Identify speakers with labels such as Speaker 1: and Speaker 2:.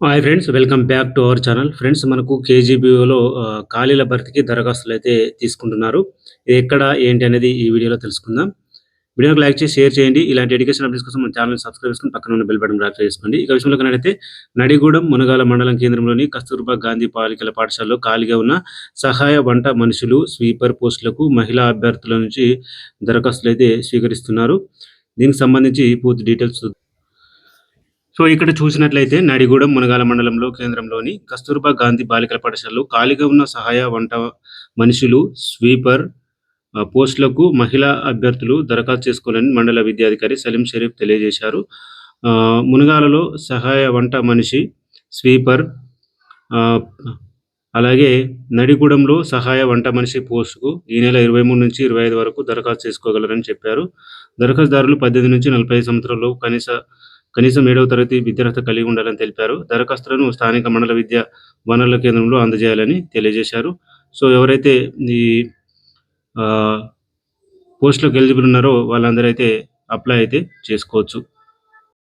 Speaker 1: Hi friends welcome back to our channel friends మనకు కేజీబీఓలో ఖాళీల భర్తీకి దరఖాస్తులు అయితే తీసుకుంటున్నారు. ఇది ఎక్కడ ఏంటి అనేది ఈ వీడియోలో తెలుసుకుందాం. వీడియోకి లైక్ చేసి షేర్ చేయండి. ఇలాంటి ఎడ్యుకేషన్ అప్డేట్స్ కోసం మన ఛానల్ సబ్స్క్రైబ్ చేసుకుని పక్కన ఉన్న బెల్ బటన్ రాక్ చేసుకోండి. ఇక విషయంలో కనైతే నడిగూడెం మునగాల మండలం కేంద్రంలోని కస్తూర్బా గాంధీ బాలికల పాఠశాలలో ఖాళీగా ఉన్న సహాయ వంట మనుషులు స్వీపర్ పోస్టులకు మహిళా అభ్యర్థుల నుంచి దరఖాస్తులు అయితే స్వీకరిస్తున్నారు. దీనికి సంబంధించి పూర్తి డీటెయిల్స్ సో ఇక్కడ చూసినట్లయితే నడిగూడెం మునగాల మండలంలో కేంద్రంలోని కస్తూర్బా గాంధీ బాలికల పాఠశాలలో ఖాళీగా ఉన్న సహాయ వంట మనుషులు స్వీపర్ పోస్టులకు మహిళా అభ్యర్థులు దరఖాస్తు చేసుకోవాలని మండల విద్యాధికారి సలీం షరీఫ్ తెలియజేశారు. మునగాలలో సహాయ వంట మనిషి స్వీపర్ అలాగే నడిగూడెంలో సహాయ వంట మనిషి పోస్టుకు ఈ నెల ఇరవై మూడు నుంచి ఇరవై ఐదు వరకు దరఖాస్తు చేసుకోగలరని చెప్పారు. దరఖాస్తుదారులు పద్దెనిమిది నుంచి నలభై ఐదు సంవత్సరాలు కనీస కనీసం ఏడవ తరగతి విద్యార్హత కలిగి ఉండాలని తెలిపారు. దరఖాస్తులను స్థానిక మండల విద్యా వనరుల కేంద్రంలో అందజేయాలని తెలియజేశారు. సో ఎవరైతే ఈ ఆ, పోస్టులకు ఎలిజిబుల్ ఉన్నారో వాళ్ళందరూ అయితే అప్లై అయితే చేసుకోవచ్చు.